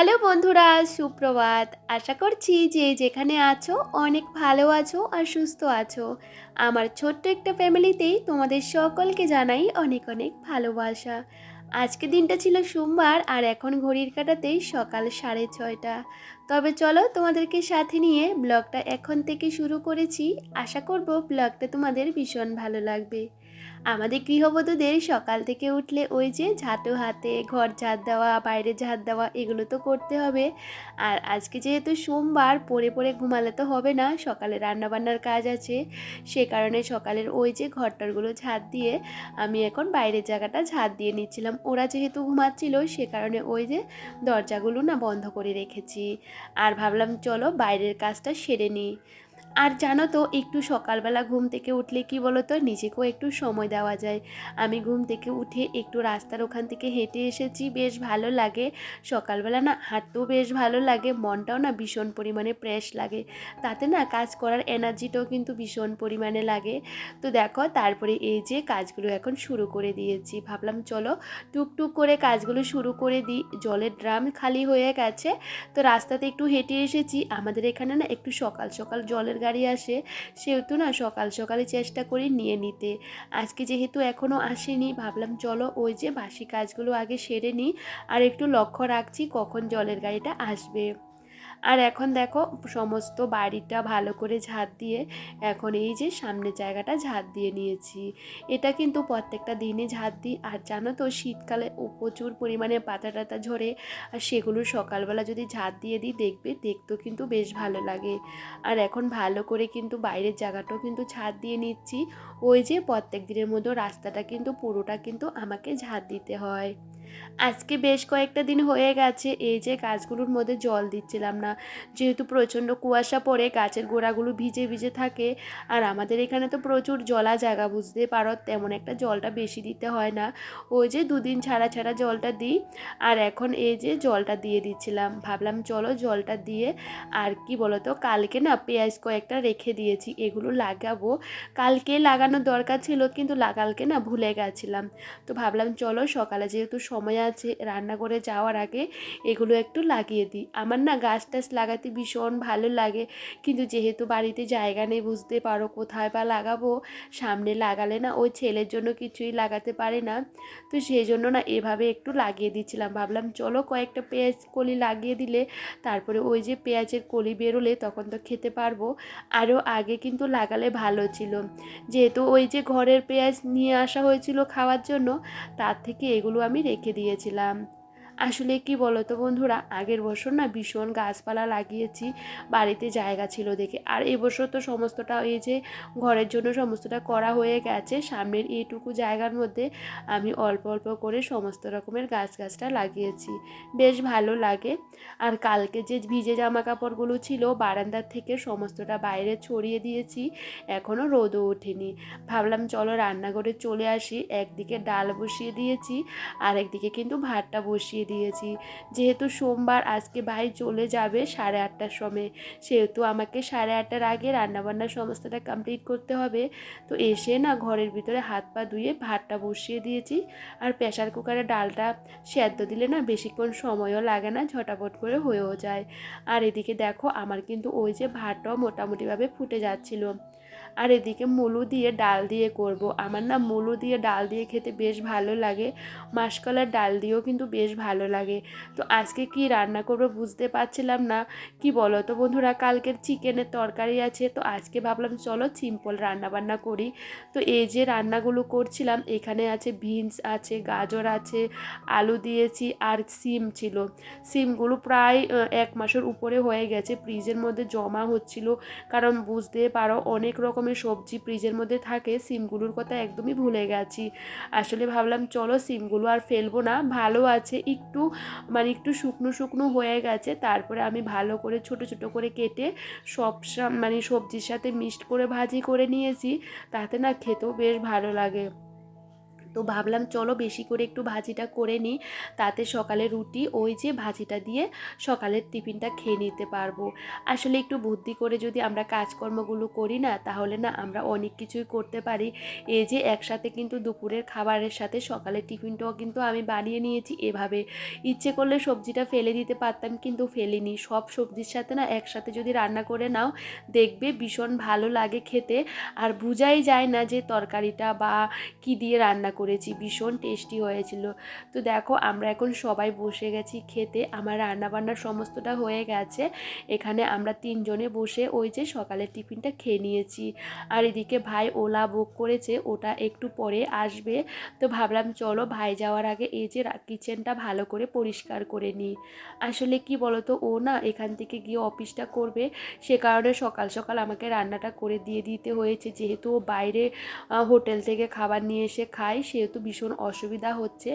Hello বন্ধুরা, সুপ্রভাত। আশা করছি যে যেখানে আছো অনেক ভালো আছো আর সুস্থ আছো। আমার ছোট্ট একটা ফ্যামিলিতেই তোমাদের সকলকে জানাই অনেক অনেক ভালোবাসা। আজকে দিনটা ছিল সোমবার আর এখন ঘড়ির কাটাতেই সকাল সাড়ে ছয়টা। তবে চলো তোমাদেরকে সাথে নিয়ে ব্লগটা এখন থেকে শুরু করেছি। আশা করব ব্লগটা তোমাদের ভীষণ ভালো লাগবে। আমাদের গৃহবধূদের সকাল থেকে উঠলে ওই যে ঝাঁটু হাতে, ঘর ঝাঁট দেওয়া, বাইরে ঝাঁট দেওয়া, এগুলো তো করতে হবে। আর আজকে যেহেতু সোমবার পরে পরে ঘুমালে তো হবে না, সকালে রান্নাবান্নার কাজ আছে। সে কারণে সকালের ওই যে ঘরটারগুলো ঝাঁট দিয়ে আমি এখন বাইরের জায়গাটা ঝাঁট দিয়ে নিচ্ছিলাম। ওরা যেহেতু ঘুমাচ্ছিল, সে কারণে ওই যে দরজাগুলো না বন্ধ করে রেখেছি। আর ভাবলাম, চলো বাইরের কাজটা সেরে নিই। আর জানো তো, একটু সকালবেলা ঘুম থেকে উঠলে কি বলো তো নিজেকেও একটু সময় দেওয়া যায়। আমি ঘুম থেকে উঠে একটু রাস্তার ওখান থেকে হেঁটে এসেছি, বেশ ভালো লাগে। সকালবেলা না হাঁটতেও বেশ ভালো লাগে, মনটাও না ভীষণ পরিমাণে ফ্রেশ লাগে। তাতে না কাজ করার এনার্জিটাও কিন্তু ভীষণ পরিমাণে লাগে। তো দেখো, তারপরে এই যে কাজগুলো এখন শুরু করে দিয়েছি। ভাবলাম চলো, টুকটুক করে কাজগুলো শুরু করে দিই। জলের ড্রাম খালি হয়ে গেছে। তো রাস্তাতে একটু হেঁটে এসেছি। আমাদের এখানে না একটু সকাল সকাল জলের গাড়ি আসে, সেহেতু না সকাল সকালে চেষ্টা করি নিয়ে নিতে। আজকে যেহেতু এখনও আসেনি, ভাবলাম চলো ওই যে বাসি কাজগুলো আগে সেরে নিই, আর একটু লক্ষ্য রাখছি কখন জলের গাড়িটা আসবে। আর এখন দেখো সমস্ত বাড়িটা ভালো করে ঝাঁট দিয়ে এখন এই যে সামনের জায়গাটা ঝাঁট দিয়ে নিয়েছি। এটা কিন্তু প্রত্যেকটা দিনে ঝাঁট দিই। আর জানো তো শীতকালে প্রচুর পরিমাণে পাতা টাতা ঝরে। আর সেগুলো সকালবেলা যদি ঝাঁট দিয়ে দিই, দেখবে দেখতেও কিন্তু বেশ ভালো লাগে। আর এখন ভালো করে কিন্তু বাইরের জায়গাটাও কিন্তু ঝাঁট দিয়ে নিচ্ছি। ওই যে প্রত্যেক দিনের মতো রাস্তাটা কিন্তু পুরোটা কিন্তু আমাকে ঝাঁট দিতে হয়। আজকে বেশ কয়েকটা দিন হয়ে গেছে, এই যে গাছগুলোর মধ্যে জল দিচ্ছিলাম না। যেহেতু প্রচণ্ড কুয়াশা পড়ে, গাছের গোড়াগুলো ভিজে ভিজে থাকে, আর আমাদের এখানে তো প্রচুর জলা জায়গা বুঝতে পারো, তেমন একটা জলটা বেশি দিতে হয় না। ওই যে দুদিন ছাড়া ছাড়া জলটা দিই, আর এখন এই যে জলটা দিয়ে দিচ্ছিলাম। ভাবলাম চলো জলটা দিয়ে, আর কি বলতো, কালকে না পেঁয়াজ কয়েকটা রেখে দিয়েছি, এগুলো লাগাবো। কালকে লাগানোর দরকার ছিল, কিন্তু কালকে না ভুলে গেছিলাম। তো ভাবলাম চলো সকালে যেহেতু সময় আছে রান্না করে যাওয়ার আগে এগুলো একটু লাগিয়ে দিই। আমার না গাছ টাছ লাগাতে ভীষণ ভালো লাগে। কিন্তু যেহেতু বাড়িতে জায়গা নেই, বুঝতে পারো কোথায় বা লাগাবো? সামনে লাগালে না ওই ছেলের জন্য কিছুই লাগাতে পারে না। তো সেই জন্য না এভাবে একটু লাগিয়ে দিচ্ছিলাম। ভাবলাম, চলো কয়েকটা পেঁয়াজ কলি লাগিয়ে দিলে। তারপরে ওই যে পেঁয়াজের কলি বেরোলে তখন তো খেতে পারব। আরও আগে কিন্তু লাগালে ভালো ছিল। যেহেতু ওই যে ঘরের পেঁয়াজ নিয়ে আসা হয়েছিল খাওয়ার জন্য, তার থেকে এগুলো আমি রেখে দিয়েছিলাম। আসলে কি বলো তো বন্ধুরা, আগের বছর না ভীষণ গাছপালা লাগিয়েছি, বাড়িতে জায়গা ছিল দেখে। আর এবছর তো সমস্তটা এই যে ঘরের জন্য সমস্তটা করা হয়ে গেছে, সামনের এইটুকু জায়গার মধ্যে আমি অল্প অল্প করে সমস্ত রকমের গাছ গাছটা লাগিয়েছি। বেশ ভালো লাগে। আর কালকে যে ভিজে জামা কাপড়গুলো ছিল, বারান্দার থেকে সমস্তটা বাইরে ছড়িয়ে দিয়েছি এখনও রোদও ওঠেনি। ভাবলাম চলো রান্নাঘরে চলে আসি, একদিকে ডাল বসিয়ে দিয়েছি আর একদিকে কিন্তু ভাতটা বসিয়ে দিয়েছি। যেহেতু সোমবার আজকে ভাই চলে যাবে সাড়ে আটটার সময়, সেহেতু আমাকে সাড়ে আটটার আগে রান্নাবান্না সমস্তটা কমপ্লিট করতে হবে। তো এসে না ঘরের ভিতরে হাত পা ধুয়ে ভাতটা বসিয়ে দিয়েছি। আর প্রেশার কুকারে ডালটা সেদ্ধ দিলে না বেশিক্ষণ সময়ও লাগে না, ঝটাপট করে হয়েও যায়। আর এদিকে দেখো আমার কিন্তু ওই যে ভাতটাও মোটামুটিভাবে ফুটে যাচ্ছিল। আর এদিকে মুলু দিয়ে ডাল দিয়ে করব। আমার না মুলু দিয়ে ডাল দিয়ে খেতে বেশ ভালো লাগে। মাসকলার ডাল দিয়েও কিন্তু বেশ ভালো লাগে। তো আজকে কি রান্না করব বুঝতে পারছিলাম না। কি বলো তো বন্ধুরা, কালকের চিকেনের তরকারি আছে। তো আজকে ভাবলাম চলো সিম্পল রান্না বান্না করি। তো এই যে রান্নাগুলো করছিলাম, এখানে আছে বিনস আছে, গাজর আছে, আলু দিয়েছি আর সিম ছিল। সিমগুলো প্রায় এক মাসের উপরে হয়ে গেছে। ফ্রিজের মধ্যে জমা হচ্ছিল। কারণ বুঝতে পারো অনেক রকমের সবজি ফ্রিজের মধ্যে থাকে, সিমগুলোর কথা একদমই ভুলে গেছি। আসলে ভাবলাম, চলো সিমগুলো আর ফেলব না, ভালো আছে, একটু মানে একটু শুকনো শুকনো হয়ে গেছে, তারপরে আমি ভালো করে, ছোট ছোট করে কেটে সব মানে সবজির সাথে মিক্সড করে ভাজি করে নিয়েছি, তাতে না খেতেও বেশ ভালো লাগে। তো ভাবলাম চলো বেশি করে একটু ভাজিটা করে নিই। তাতে সকালে রুটি, ওই যে ভাজিটা দিয়ে সকালের টিফিনটা খেয়ে নিতে পারব। আসলে একটু বুদ্ধি করে যদি আমরা কাজকর্মগুলো করি না, তাহলে না আমরা অনেক কিছুই করতে পারি। এই যে একসাথে কিন্তু দুপুরের খাবারের সাথে সকালের টিফিনটাও কিন্তু আমি বানিয়ে নিয়েছি এভাবে। ইচ্ছে করলে সবজিটা ফেলে দিতে পারতাম কিন্তু ফেলিনি। সব সবজির সাথে না একসাথে যদি রান্না করে নাও, দেখবে ভীষণ ভালো লাগে খেতে। আর বোঝাই যায় না যে তরকারিটা বা কি দিয়ে রান্না করেছি, ভীষণ টেস্টি হয়েছিল। তো দেখো, আমরা এখন সবাই বসে গেছি খেতে, আমার রান্নাবান্নার সমস্তটা হয়ে গেছে। এখানে আমরা তিনজনে বসে ওই যে সকালের টিফিনটা খেয়ে নিয়েছি। আর এদিকে ভাই ওলা বুক করেছে, ওটা একটু পরে আসবে। তো ভাবলাম, চলো ভাই যাওয়ার আগে এই যে কিচেনটা ভালো করে পরিষ্কার করে নিই। আসলে কি বলতো, ও না এখান থেকে গিয়ে অফিসটা করবে, সে কারণে সকাল সকাল আমাকে রান্নাটা করে দিয়ে দিতে হয়েছে। যেহেতু ও বাইরে হোটেল থেকে খাবার নিয়ে এসে খায় সেহেতু ভীষণ অসুবিধা হচ্ছে।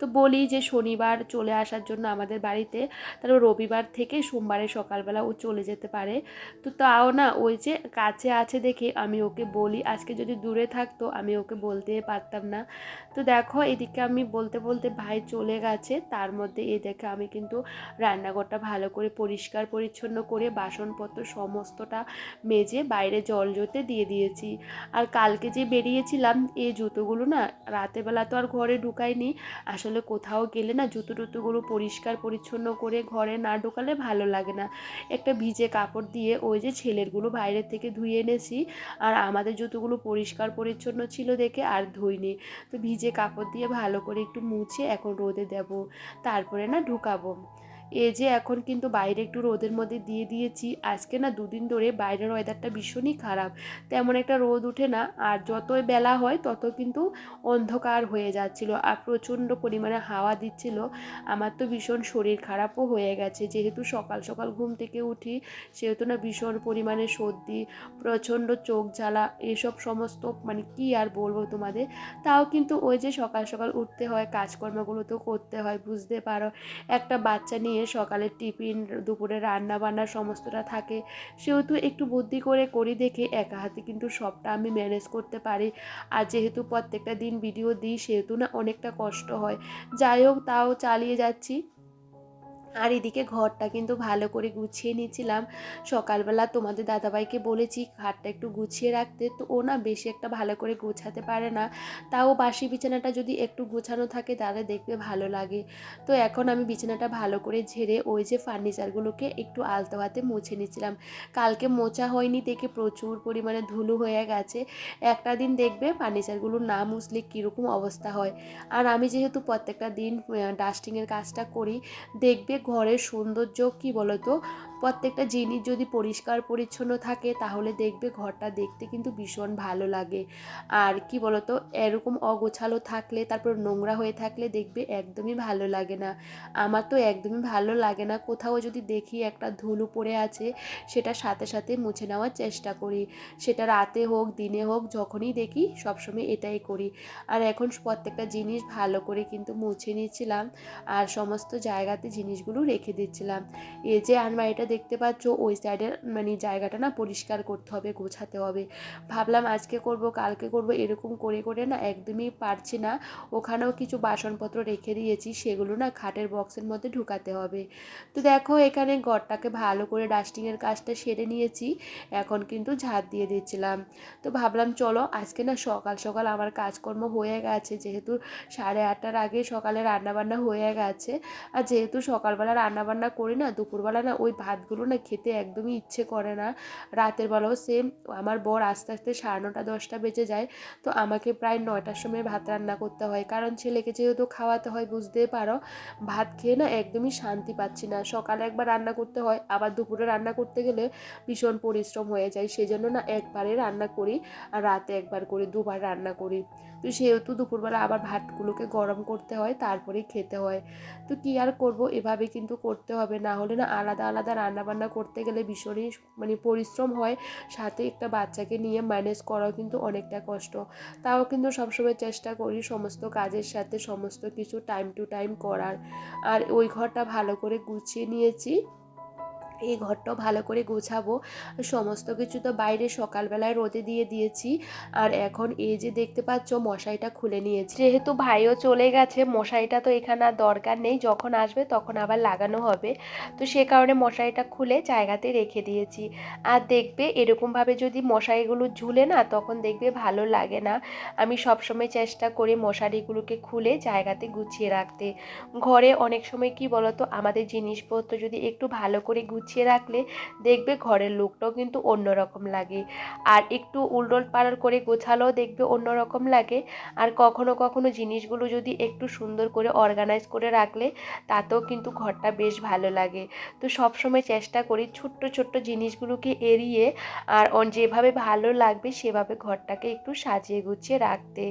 তো বলি যে শনিবার চলে আসার জন্য আমাদের বাড়িতে তারপর রবিবার থেকে সোমবারে সকালবেলা ও চলে যেতে পারে। তো তাও না, ওই যে কাছে আছে দেখে আমি ওকে বলি, আজকে যদি দূরে থাকতো আমি ওকে বলতে পারতাম না। তো দেখো এদিকে আমি বলতে বলতে ভাই চলে গেছে, তার মধ্যে এ দেখে আমি কিন্তু রান্নাঘরটা ভালো করে পরিষ্কার পরিচ্ছন্ন করে বাসনপত্র সমস্তটা মেজে বাইরে জল জোতে দিয়ে দিয়েছি। আর কালকে যে বেরিয়েছিলাম এই জুতোগুলো না রাতেবেলা তো আর ঘরে ঢুকাইনি। আসলে কোথাও গেলে না জুতো টুতোগুলো পরিষ্কার পরিচ্ছন্ন করে ঘরে না ঢোকালে ভালো লাগে না। একটা ভিজে কাপড় দিয়ে ওই যে ছেলেরগুলো বাইরের থেকে ধুয়ে এনেছি আর আমাদের জুতোগুলো পরিষ্কার পরিচ্ছন্ন ছিল দেখে আর ধুইনি। তো ভিজে কাপড় দিয়ে ভালো করে একটু মুছে এখন রোদে দেব। তারপরে না ঢুকাবো। এ যে এখন কিন্তু বাইরে একটু রোদের মধ্যে দিয়ে দিয়েছি। আজকে না দুদিন ধরে বাইরের ওয়েদারটা ভীষণই খারাপ। তেমন একটা রোদ উঠে না, আর যতই বেলা হয় তত কিন্তু অন্ধকার হয়ে যাচ্ছিল আর প্রচণ্ড পরিমাণে হাওয়া দিচ্ছিল। আমার তো ভীষণ শরীর খারাপও হয়ে গেছে। যেহেতু সকাল সকাল ঘুম থেকে উঠি, সেহেতু না ভীষণ পরিমাণে সর্দি, প্রচণ্ড চোখ জ্বালা, এসব সমস্ত মানে কি আর বলব তোমাদের? তাও কিন্তু ওই যে সকাল সকাল উঠতে হয়, কাজকর্মগুলো তো করতে হয়, বুঝতে পারো। একটা বাচ্চা নিয়ে সকালের টিফিন, দুপুরে রান্না বান্না সমস্তটা থাকে। সেহেতু একটু বুদ্ধি করে করি দেখে একা হাতে কিন্তু সবটা আমি ম্যানেজ করতে পারি। আর যেহেতু প্রত্যেকটা দিন ভিডিও দিই, সেহেতু না অনেকটা কষ্ট হয়। যাই হোক, তাও চালিয়ে যাচ্ছি। আর এদিকে ঘরটা কিন্তু ভালো করে গুছিয়ে নিয়েছিলাম। সকালবেলা তোমাদের দাদাভাইকে বলেছি খাটটা একটু গুছিয়ে রাখতে। তো ও না বেশি একটা ভালো করে গোছাতে পারে না। তাও বাসি বিছানাটা যদি একটু গোছানো থাকে তাহলে দেখতে ভালো লাগে। তো এখন আমি বিছানাটা ভালো করে ঝেড়ে ওই যে ফার্নিচারগুলোকে একটু আলতো হাতে মুছে নিয়েছিলাম। কালকে মোছা হয়নি দেখে প্রচুর পরিমাণে ধুলো হয়ে গেছে। একটা দিন দেখবে ফার্নিচারগুলো না মুছলে কীরকম অবস্থা হয়। আর আমি যেহেতু প্রত্যেকটা দিন ডাস্টিংয়ের কাজটা করি, দেখবে ঘরের সৌন্দর্য, কি বলতো? প্রত্যেকটা জিনিস যদি পরিষ্কার পরিচ্ছন্ন থাকে, তাহলে দেখবে ঘরটা দেখতে কিন্তু ভীষণ ভালো লাগে। আর কি বলতো? এরকম অগোছালো থাকলে, তারপর নোংরা হয়ে থাকলে দেখবে একদমই ভালো লাগে না। আমার তো একদমই ভালো লাগে না। কোথাও যদি দেখি একটা ধুলো পড়ে আছে, সেটা সাথে সাথে মুছে নেওয়ার চেষ্টা করি। সেটা রাতে হোক, দিনে হোক, যখনই দেখি, সবসময় এটাই করি। আর এখন প্রত্যেকটা জিনিস ভালো করে কিন্তু মুছে নিচ্ছিলাম আর সমস্ত জায়গাতে জিনিসগুলো রেখে দিচ্ছিলাম। এই যে আলমারিটা দেখতে পাচ্ছ, ওই সাইডের মানে জায়গাটা না পরিষ্কার করতে হবে, গোছাতে হবে। ভাবলাম আজকে করব, কালকে করব, এরকম করে করে না একদমই পারছি না। ওখানেও কিছু বাসনপত্র রেখে দিয়েছি, সেগুলো না খাটের বক্সের মধ্যে ঢুকাতে হবে। তো দেখো, এখানে ঘরটাকে ভালো করে ডাস্টিংয়ের কাজটা সেরে নিয়েছি, এখন কিন্তু ঝাঁট দিয়ে দিচ্ছিলাম। তো ভাবলাম চলো, আজকে না সকাল সকাল আমার কাজকর্ম হয়ে গেছে, যেহেতু সাড়ে আটটার আগে সকালে রান্নাবান্না হয়ে গেছে, আর যেহেতু সকালবেলা রান্নাবান্না করি না, দুপুরবেলা না ওই ভাতগুলো না খেতে একদমই ইচ্ছে করে না। রাতের বেলাও সেম আমার বর আস্তে আস্তে সাড়ে নটা, দশটা বেজে যায়, তো আমাকে প্রায় নয়টার সময় ভাত রান্না করতে হয়। কারণ ছেলেকে যেহেতু খাওয়াতে হয়, বুঝতেই পারো, ভাত খেয়ে না একদমই শান্তি পাচ্ছি না। সকালে একবার রান্না করতে হয়, আবার দুপুরে রান্না করতে গেলে ভীষণ পরিশ্রম হয়ে যায়, সেজন্য না একবারে রান্না করি আর রাতে একবার করি দুবার রান্না করি। তো সেহেতু দুপুরবেলা আবার ভাতগুলোকে গরম করতে হয়, তারপরেই খেতে হয়। তো কী আর করব, এভাবে কিন্তু করতে হবে, না হলে না আলাদা আলাদা রান্নাবান্না করতে গেলে ভীষণই মানে পরিশ্রম হয়, সাথে একটা বাচ্চাকে নিয়ে ম্যানেজ করাও কিন্তু অনেকটা কষ্ট। তাও কিন্তু সবসময় চেষ্টা করি সমস্ত কাজের সাথে সমস্ত কিছু টাইম টু টাইম করার। আর ওই ঘরটা ভালো করে গুছিয়ে নিয়েছি। এই ঘরটাও ভালো করে গোছাবো। সমস্ত কিছু তো বাইরে সকালবেলায় রোদে দিয়ে দিয়েছি। আর এখন এই যে দেখতে পাচ্ছ মশারিটা খুলে নিয়েছি। যেহেতু ভাইও চলে গেছে মশারিটা তো এখানে আর দরকার নেই। যখন আসবে তখন আবার লাগানো হবে। তো সে কারণে মশারিটা খুলে জায়গাতে রেখে দিয়েছি। আর দেখবে এরকমভাবে যদি মশারিগুলো ঝুলে না, তখন দেখবে ভালো লাগে না। আমি সবসময় চেষ্টা করি মশারিগুলোকে খুলে জায়গাতে গুছিয়ে রাখতে। ঘরে অনেক সময় কি বলতো, আমাদের জিনিসপত্র যদি একটু ভালো করে গুছিয়ে রাখলে দেখবে ঘরের লোকটাও কিন্তু অন্যরকম লাগে। আর একটু উল্টোল পাড়ার করে গোছালেও দেখবে অন্যরকম লাগে। আর কখনো কখনো জিনিসগুলো যদি একটু সুন্দর করে অর্গানাইজ করে রাখলে তাতেও কিন্তু ঘরটা বেশ ভালো লাগে। তো সবসময় চেষ্টা করি ছোট্ট ছোট্ট জিনিসগুলোকে এড়িয়ে আর যেভাবে ভালো লাগবে সেভাবে ঘরটাকে একটু সাজিয়ে গুছিয়ে রাখতে।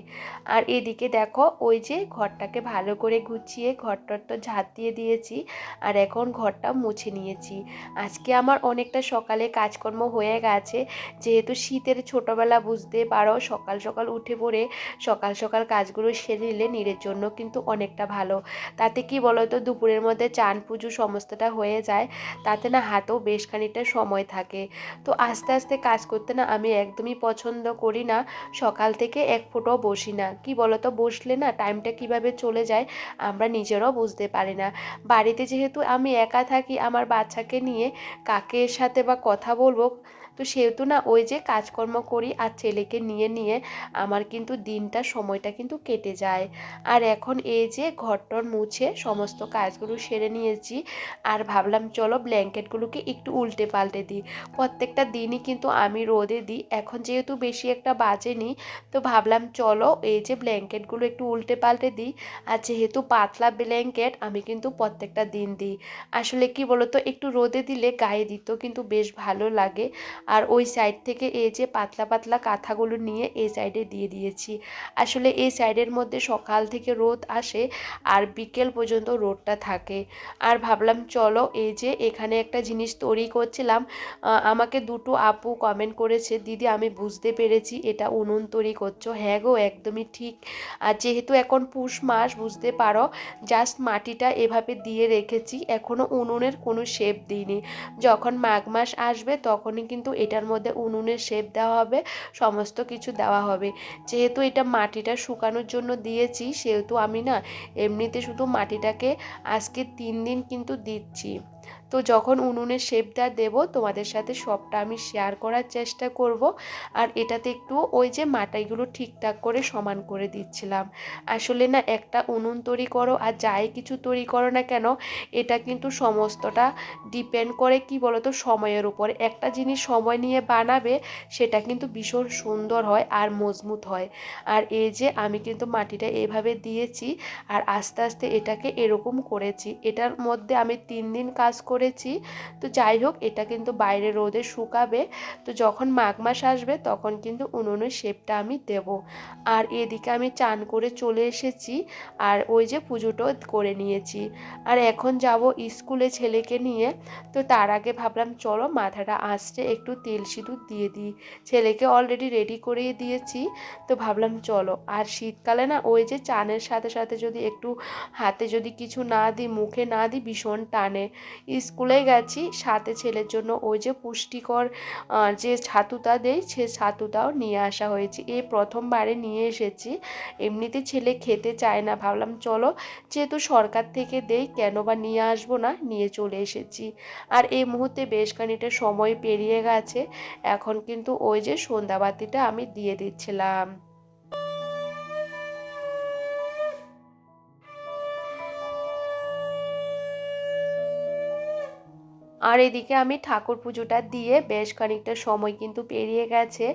আর এদিকে দেখো ওই যে ঘরটাকে ভালো করে গুছিয়ে ঘরটার তো ঝাঁত দিয়ে দিয়েছি। আর এখন ঘরটা মুছে নিয়েছি। আজকে আমার অনেকটা সকালে কাজকর্ম হয়ে গেছে। যেহেতু শীতের ছোটোবেলা বুঝতে পারো, সকাল সকাল উঠে পড়ে সকাল সকাল কাজগুলো সেরে নিলে নিজের জন্য কিন্তু অনেকটা ভালো। তাতে কি বলো তো দুপুরের মধ্যে চান, পুজো সমস্তটা হয়ে যায়, তাতে না হাতেও বেশ খানিকটা সময় থাকে। তো আস্তে আস্তে কাজ করতে না আমি একদমই পছন্দ করি না, সকাল থেকে এক ফোঁটাও বসি না। কি বলো তো বসলে না টাইমটা কীভাবে চলে যায় আমরা নিজেরাও বুঝতে পারি না। বাড়িতে যেহেতু আমি একা থাকি, আমার বাচ্চাকে নিয়ে কাকের সাথে বা কথা বলব তো সেহেতু না ওই যে কাজকর্ম করি আর ছেলেকে নিয়ে নিয়ে আমার কিন্তু দিনটা, সময়টা কিন্তু কেটে যায়। আর এখন এই যে ঘরটর মুছে সমস্ত কাজগুলো সেরে নিয়েছি আর ভাবলাম চলো ব্ল্যাঙ্কেটগুলোকে একটু উল্টে পাল্টে দিই। প্রত্যেকটা দিনই কিন্তু আমি রোদে দিই। এখন যেহেতু বেশি একটা বাজেনি, তো ভাবলাম চলো এই যে ব্ল্যাঙ্কেটগুলো একটু উল্টে পাল্টে দিই। আর যেহেতু পাতলা ব্ল্যাঙ্কেট, আমি কিন্তু প্রত্যেকটা দিন দিই। আসলে কি বলতো, একটু রোদে দিলে গায়ে দিতেও কিন্তু বেশ ভালো লাগে। আর ওই সাইড থেকে এই যে পাতলা পাতলা কাঁথাগুলো নিয়ে এই সাইডে দিয়ে দিয়েছি। আসলে এই সাইডের মধ্যে সকাল থেকে রোদ আসে আর বিকেল পর্যন্ত রোদটা থাকে। আর ভাবলাম, চলো এই যে এখানে একটা জিনিস তৈরি করছিলাম। আমাকে দুটো আপু কমেন্ট করেছে, দিদি, আমি বুঝতে পেরেছি এটা উনুন তৈরি করছ। হ্যাঁ গো, একদমই ঠিক। আর যেহেতু এখন পুষ মাস, বুঝতে পারো জাস্ট মাটিটা এভাবে দিয়ে রেখেছি এখনও উনুনের কোনো শেপ দিইনি। যখন মাঘ মাস আসবে, তখনই কিন্তু এটার মধ্যে উনুনের শেপ দেওয়া হবে, সমস্ত কিছু দেওয়া হবে। যেহেতু এটা মাটিটা শুকানোর জন্য দিয়েছি, সেহেতু আমি না এমনিতে শুধু মাটিটাকে আজকে তিন দিন কিন্তু দিচ্ছি। তো যখন উনুনের শেপটা দেব, তোমাদের সাথে সবটা আমি শেয়ার করার চেষ্টা করব। আর এটাতে একটু ওই যে মাটাইগুলো ঠিকঠাক করে সমান করে দিচ্ছিলাম। আসলে না, একটা উনুন তৈরি করো আর যাই কিছু তৈরি করো না কেন, এটা কিন্তু সমস্তটা ডিপেন্ড করে কি বলতো, সময়ের উপর। একটা জিনিস সময় নিয়ে বানাবে, সেটা কিন্তু ভীষণ সুন্দর হয় আর মজবুত হয়। আর এই যে আমি কিন্তু মাটিটা এভাবে দিয়েছি, আর আস্তে আস্তে এটাকে এরকম করেছি। এটার মধ্যে আমি তিন দিন কাজ করেছি। তো যাই হোক, এটা কিন্তু বাইরে রোদে শুকাবে। তো যখন মাঘ মাস আসবে, তখন কিন্তু উনুনের শেপটা আমি দেব। আর এদিকে আমি চান করে চলে এসেছি। আর ওই যে পুজোটাও করে নিয়েছি। আর এখন যাব স্কুলে ছেলেকে নিয়ে। তো তার আগে ভাবলাম, চলো মাথাটা আসছে একটু তেল সিঁদুর দিয়ে দিই। ছেলেকে অলরেডি রেডি করিয়ে দিয়েছি। তো ভাবলাম, চলো। আর শীতকালে না, ওই যে চানের সাথে সাথে যদি একটু হাতে যদি কিছু না দিই, মুখে না দিই, ভীষণ টানে। স্কুলে গেছি, সাথে ছেলের জন্য ওই যে পুষ্টিকর যে ছাতুটা দেয় সে ছাতুটাও নিয়ে আসা হয়েছে। এই প্রথমবারে নিয়ে এসেছি। এমনিতে ছেলে খেতে চায় না। ভাবলাম চলো, যেহেতু সরকার থেকে দেই, কেন বা নিয়ে আসব না? নিয়ে চলে এসেছি। আর এই মুহূর্তে বেশ খানিকটা সময় পেরিয়ে গেছে। এখন কিন্তু ওই যে সন্ধ্যাবাতিটা আমি দিয়ে দিচ্ছিলাম। আর এদিকে আমি ঠাকুর পুজোটা দিয়ে বেশ খানিকটা সময় কিন্তু পেরিয়ে গেছে।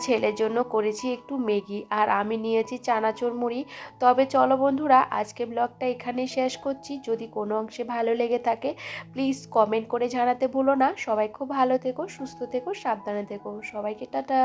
ছেলের জন্য করেছি একটু ম্যাগি আর আমি নিয়েছি চানাচুর মুড়ি। তবে চলো বন্ধুরা, আজকে ব্লগটা এখানেই শেষ করছি। যদি কোনো অংশে ভালো লেগে থাকে প্লিজ কমেন্ট করে জানাতে ভুলো না। সবাই খুব ভালো থেকো, সুস্থ থেকো, সাবধানে থেকো। সবাইকে টাটা।